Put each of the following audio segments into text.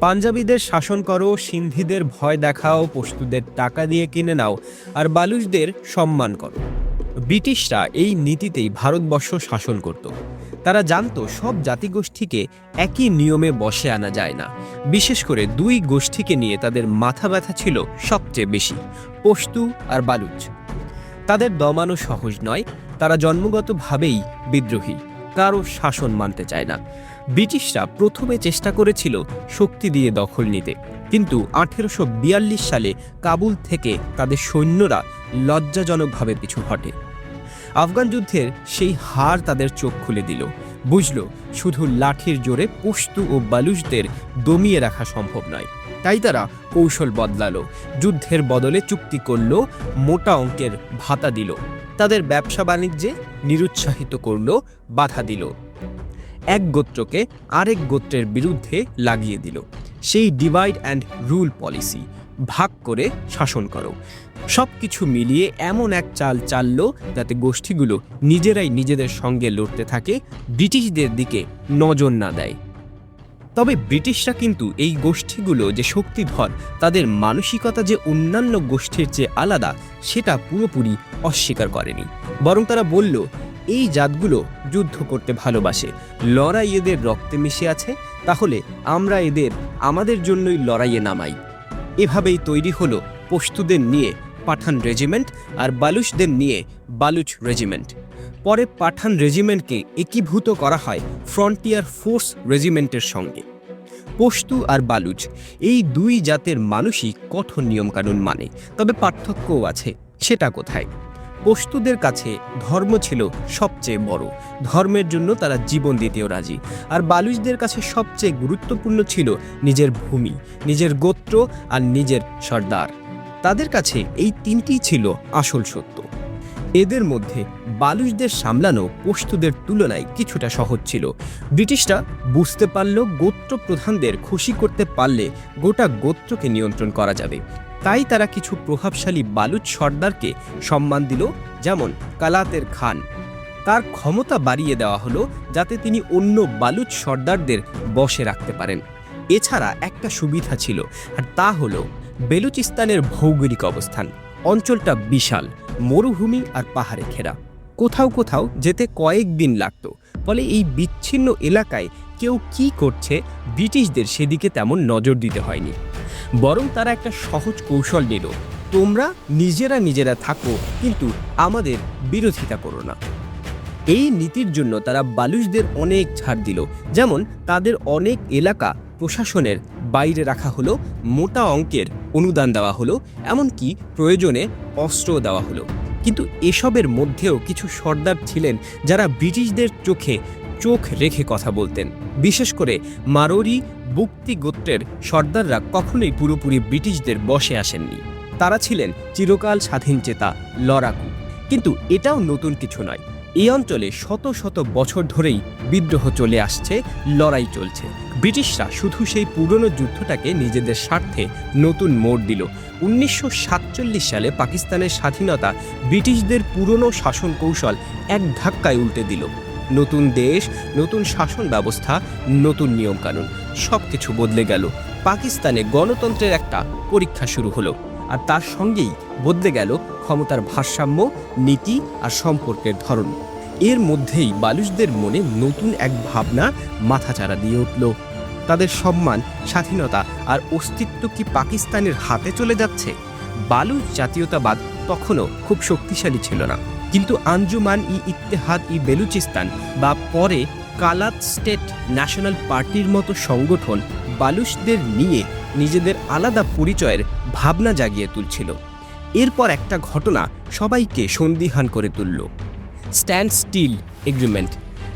পাঞ্জাবিদের শাসন করো, সিন্ধিদের ভয় দেখাও পশতুদের টাকা দিয়ে কিনে নাও, আর বালুচদের সম্মান করো। ব্রিটিশরা এই নীতিতেই ভারতবর্ষ শাসন করত। তারা জানতো সব জাতিগোষ্ঠীকে একই নিয়মে বসে আনা যায় না। বিশেষ করে দুই গোষ্ঠীকে নিয়ে তাদের মাথা ব্যথা ছিল সবচেয়ে বেশি, পশতু আর বালুচ। তাদের দমানো সহজ নয়, তারা জন্মগতভাবেই বিদ্রোহী কারও শাসন মানতে চায় না। ব্রিটিশরা প্রথমে চেষ্টা করেছিল শক্তি দিয়ে দখল নিতে। কিন্তু আঠেরোশো বিয়াল্লিশ সালে কাবুল থেকে তাদের সৈন্যরা লজ্জাজনকভাবে পিছু হটে। আফগান যুদ্ধের সেই হার তাদের চোখ খুলে দিল। বুঝল, শুধু লাঠির জোরে পশতু ও বালুচদের দমিয়ে রাখা সম্ভব নয়। তাই তারা কৌশল বদলালো, যুদ্ধের বদলে চুক্তি করল, মোটা অঙ্কের ভাতা দিল। তাদের ব্যবসা বাণিজ্যে নিরুৎসাহিত করল, বাধা দিল। এক গোত্রকে আরেক গোত্রের বিরুদ্ধে লাগিয়ে দিল। সেই ডিভাইড অ্যান্ড রুল পলিসি ভাগ করে শাসন করো। সব কিছু মিলিয়ে এমন এক চাল চালল যাতে গোষ্ঠীগুলো নিজেরাই নিজেদের সঙ্গে লড়তে থাকে, ব্রিটিশদের দিকে নজর না দেয়। তবে ব্রিটিশরা কিন্তু এই গোষ্ঠীগুলো যে শক্তিধর, তাদের মানসিকতা যে অন্যান্য গোষ্ঠীর চেয়ে আলাদা, সেটা পুরোপুরি অস্বীকার করেনি। বরং তারা বলল এই জাতগুলো যুদ্ধ করতে ভালোবাসে। লড়াই এদের রক্তে মিশে আছে, তাহলে আমরা এদের আমাদের জন্যই লড়াইয়ে নামাই। এভাবেই তৈরি হলো পশতুদের নিয়ে পাঠান রেজিমেন্ট আর বালুচদের নিয়ে বালুচ রেজিমেন্ট। পরে পাঠান রেজিমেন্টকে একীভূত করা হয় ফ্রন্টিয়ার ফোর্স রেজিমেন্টের সঙ্গে। পশতু আর বালুচ, এই দুই জাতের মানুষই কঠোর নিয়মকানুন মানে তবে পার্থক্যও আছে, সেটা কোথায়? পশতুদের কাছে ধর্ম ছিল সবচেয়ে বড়। ধর্মের জন্য তারা জীবন দিতেও রাজি। আর বালুচদের কাছে সবচেয়ে গুরুত্বপূর্ণ ছিল নিজের ভূমি, নিজের গোত্র আর নিজের সর্দার। তাদের কাছে এই তিনটিই ছিল আসল সত্য। এদের মধ্যে বালুচদের সামলানো পশতুদের তুলনায় কিছুটা সহজ ছিল। ব্রিটিশরা বুঝতে পারল গোত্র প্রধানদের খুশি করতে পারলে গোটা গোত্রকে নিয়ন্ত্রণ করা যাবে। তাই তারা কিছু প্রভাবশালী বালুচ সর্দারকে সম্মান দিল, যেমন কালাতের খান। তার ক্ষমতা বাড়িয়ে দেওয়া হলো যাতে তিনি অন্য বালুচ সর্দারদের বশে রাখতে পারেন। এছাড়া একটা সুবিধা ছিল, আর তা হলো বেলুচিস্তানের ভৌগোলিক অবস্থান। অঞ্চলটা বিশাল, মরুভূমি আর পাহাড়ে ঘেরা। কোথাও কোথাও যেতে কয়েক দিন লাগতো, ফলে এই বিচ্ছিন্ন এলাকায় কেউ কি করছে, ব্রিটিশদের সেদিকে তেমন নজর দিতে হয়নি। বরং তারা একটা সহজ কৌশল নিল। তোমরা নিজেরা নিজেরা থাকো, কিন্তু আমাদের বিরোধিতা করো না। এই নীতির জন্য তারা বালুচদের অনেক ছাড় দিল। যেমন তাদের অনেক এলাকা প্রশাসনের বাইরে রাখা হলো, মোটা অঙ্কের অনুদান দেওয়া হলো, এমনকি প্রয়োজনে অস্ত্র দেওয়া হলো। কিন্তু এসবের মধ্যেও কিছু সর্দার ছিলেন যারা ব্রিটিশদের চোখে চোখ রেখে কথা বলতেন। বিশেষ করে মারোরি বুক্তি গোত্রের সর্দাররা কখনোই পুরোপুরি ব্রিটিশদের বসে আসেননি। তারা ছিলেন চিরকাল স্বাধীন চেতা লড়াকু কিন্তু এটাও নতুন কিছু নয়। এই অঞ্চলে শত শত বছর ধরেই বিদ্রোহ চলে আসছে, লড়াই চলছে। ব্রিটিশরা শুধু সেই পুরনো যুদ্ধটাকে নিজেদের স্বার্থে নতুন মোড় দিল। উনিশশো সাতচল্লিশ সালে পাকিস্তানের স্বাধীনতা ব্রিটিশদের পুরনো শাসন কৌশল এক ধাক্কায় উল্টে দিল। নতুন দেশ, নতুন শাসন ব্যবস্থা নতুন নিয়মকানুন সব কিছু বদলে গেল। পাকিস্তানে গণতন্ত্রের একটা পরীক্ষা শুরু হলো আর তার সঙ্গেই বদলে গেল ক্ষমতার ভারসাম্য, নীতি আর সম্পর্কের ধরন। এর মধ্যেই বালুচদের মনে নতুন এক ভাবনা মাথাচাড়া দিয়ে উঠল। তাদের সম্মান, স্বাধীনতা আর অস্তিত্ব কি পাকিস্তানের হাতে চলে যাচ্ছে? বালুচ জাতীয়তাবাদ তখনও খুব শক্তিশালী ছিল না। কিন্তু আঞ্জুমান ই ইত্তেহাদ ই বেলুচিস্তান বা পরে কালাত স্টেট ন্যাশনাল পার্টির মতো সংগঠন বালুচদের নিয়ে নিজেদের আলাদা পরিচয়ের ভাবনা জাগিয়ে তুলছিল। এরপর একটা ঘটনা সবাইকে সন্দিহান করে তুলল। স্ট্যান্ড স্টিল এগ্রিমেন্ট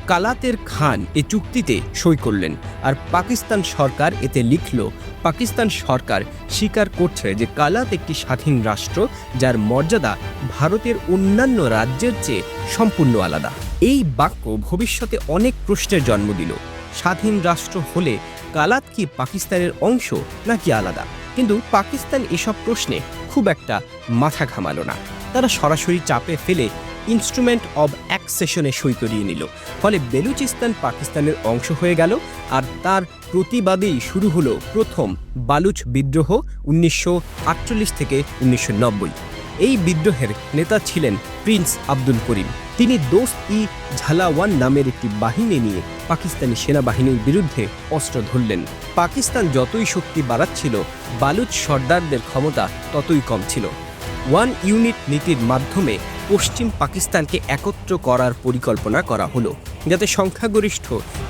কালাতের খান এ চুক্তিতে সই করলেন। আর পাকিস্তান সরকার এতে লিখল, পাকিস্তান সরকার স্বীকার করছে যে কালাত একটি স্বাধীন রাষ্ট্র যার মর্যাদা ভারতের অন্যান্য রাজ্যের চেয়ে সম্পূর্ণ আলাদা। এই বাক্য ভবিষ্যতে অনেক প্রশ্নের জন্ম দিল। স্বাধীন রাষ্ট্র হলে কালাত কি পাকিস্তানের অংশ নাকি আলাদা? কিন্তু পাকিস্তান এসব প্রশ্নে খুব একটা মাথা ঘামালো না। তারা সরাসরি চাপে ফেলে ইনস্ট্রুমেন্ট অব অ্যাকসেশনে সই করিয়ে নিল। ফলে বেলুচিস্তান পাকিস্তানের অংশ হয়ে গেল আর তার প্রতিবাদেই শুরু হলো প্রথম বালুচ বিদ্রোহ উনিশশো আটচল্লিশ থেকে উনিশশো নব্বই। এই বিদ্রোহের নেতা ছিলেন প্রিন্স আব্দুল করিম। তিনি দোস্ত ই ঝালাওয়ান নামের একটি বাহিনী নিয়ে পাকিস্তানি সেনাবাহিনীর বিরুদ্ধে অস্ত্র ধরলেন। পাকিস্তান যতই শক্তি বাড়াচ্ছিল, বালুচ সর্দারদের ক্ষমতা ততই কম ছিল। ওয়ান ইউনিট নীতির মাধ্যমে পশ্চিম পাকিস্তানকে একত্র করার পরিকল্পনা করা হলো, যাতে সংখ্যাগরিষ্ঠ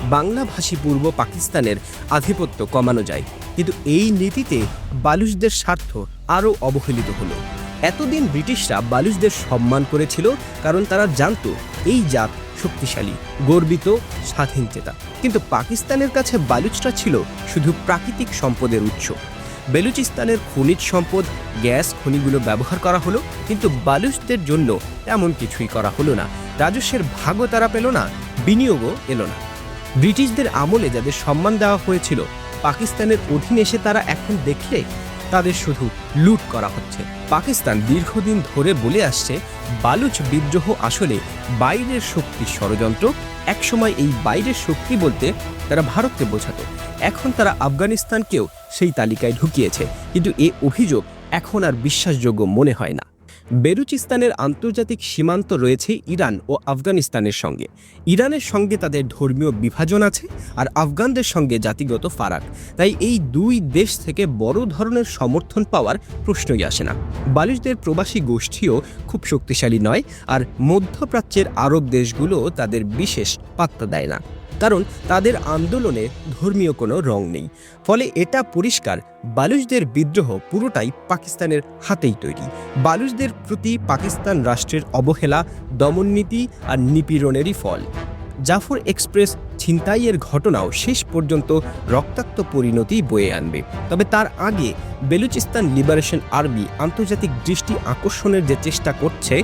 বাংলাভাষী পূর্ব পাকিস্তানের আধিপত্য কমানো যায়। কিন্তু এই নীতিতে বালুচদের স্বার্থ আরও অবহেলিত হলো। এতদিন ব্রিটিশরা বালুচদের সম্মান করেছিল, কারণ তারা জানত এই জাত শক্তিশালী, গর্বিত, স্বাধীন চেতা। কিন্তু পাকিস্তানের কাছে বালুচরা ছিল শুধু প্রাকৃতিক সম্পদের উৎস। বেলুচিস্তানের খনিজ সম্পদ, গ্যাস খনিগুলো ব্যবহার করা হলো, কিন্তু বালুচদের জন্য তেমন কিছুই করা হলো না। রাজস্বের ভাগও তারা পেল না, বিনিয়োগও এলো না। ব্রিটিশদের আমলে যাদের সম্মান দেওয়া হয়েছিল, পাকিস্তানের অধীনে এসে তারা এখন দেখলে তাদের শুধু লুট করা হচ্ছে। পাকিস্তান দীর্ঘদিন ধরে বলে আসছে, বালুচ বিদ্রোহ আসলে বাইরের শক্তির ষড়যন্ত্র, একসময় এই বাইরের শক্তি বলতে তারা ভারতকে বোঝাতো। এখন তারা আফগানিস্তানকেও সেই তালিকায় ঢুকিয়েছে। কিন্তু এ অভিযোগ এখন আর বিশ্বাসযোগ্য মনে হয় না। বেরুচিস্তানের আন্তর্জাতিক সীমান্ত রয়েছে ইরান ও আফগানিস্তানের সঙ্গে। ইরানের সঙ্গে তাদের ধর্মীয় বিভাজন আছে আর আফগানদের সঙ্গে জাতিগত ফারাক। তাই এই দুই দেশ থেকে বড় ধরনের সমর্থন পাওয়ার প্রশ্নই আসে না। বালিশদের প্রবাসী গোষ্ঠীও খুব শক্তিশালী নয় আর মধ্যপ্রাচ্যের আরব দেশগুলো তাদের বিশেষ পাত্তা দেয় না। কারণ তাদের আন্দোলনে ধর্মীয় কোনো রং নেই। ফলে এটা পরিষ্কার, বালুচদের বিদ্রোহ পুরোটাই পাকিস্তানের হাতেই তৈরি। বালুচদের প্রতি পাকিস্তান রাষ্ট্রের অবহেলা, দমননীতি আর নিপীড়নেরই ফল। জাফর এক্সপ্রেস ছিনতাইয়ের ঘটনাও শেষ পর্যন্ত রক্তাক্ত পরিণতি বয়ে আনবে। তবে তার আগে বেলুচিস্তান লিবারেশন আর্মি আন্তর্জাতিক দৃষ্টি আকর্ষণের যে চেষ্টা করছে,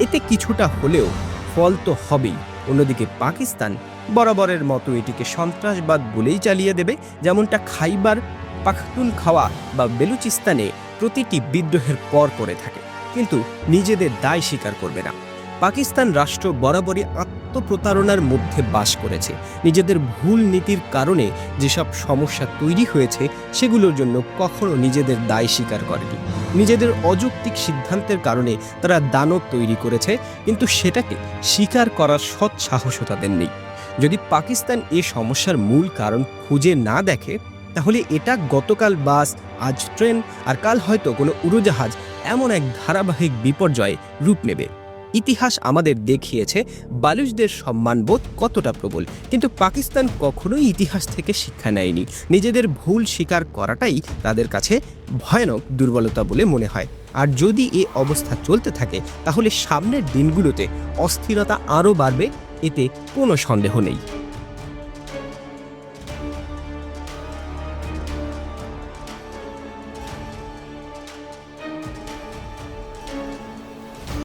এতে কিছুটা হলেও ফল তো হবেই। অন্যদিকে পাকিস্তান বরাবরের মতো এটিকে সন্ত্রাসবাদ বলেই চালিয়ে দেবে, যেমনটা খাইবার, পাখতুন খাওয়া বা বেলুচিস্তানে প্রতিটি বিদ্রোহের পর করে থাকে। কিন্তু নিজেদের দায় স্বীকার করবে না। পাকিস্তান রাষ্ট্র বরাবরই আত্মপ্রতারণার মধ্যে বাস করেছে। নিজেদের ভুল নীতির কারণে যেসব সমস্যা তৈরি হয়েছে, সেগুলোর জন্য কখনো নিজেদের দায় স্বীকার করেনি। নিজেদের অযৌক্তিক সিদ্ধান্তের কারণে তারা দানব তৈরি করেছে, কিন্তু সেটাকে স্বীকার করার সৎ সাহসও তাদের নেই। যদি পাকিস্তান এ সমস্যার মূল কারণ খুঁজে না দেখে, তাহলে এটা গতকাল বাস, আজ ট্রেন, আর কাল হয়তো কোনো উড়োজাহাজ এমন এক ধারাবাহিক বিপর্যয়ে রূপ নেবে। ইতিহাস আমাদের দেখিয়েছে, বালুচদের সম্মানবোধ কতটা প্রবল। কিন্তু পাকিস্তান কখনোই ইতিহাস থেকে শিক্ষা নেয়নি। নিজেদের ভুল স্বীকার করাটাই তাদের কাছে ভয়ানক দুর্বলতা বলে মনে হয়। আর যদি এ অবস্থা চলতে থাকে, তাহলে সামনের দিনগুলোতে অস্থিরতা আরও বাড়বে, এতে কোনো সন্দেহ নেই।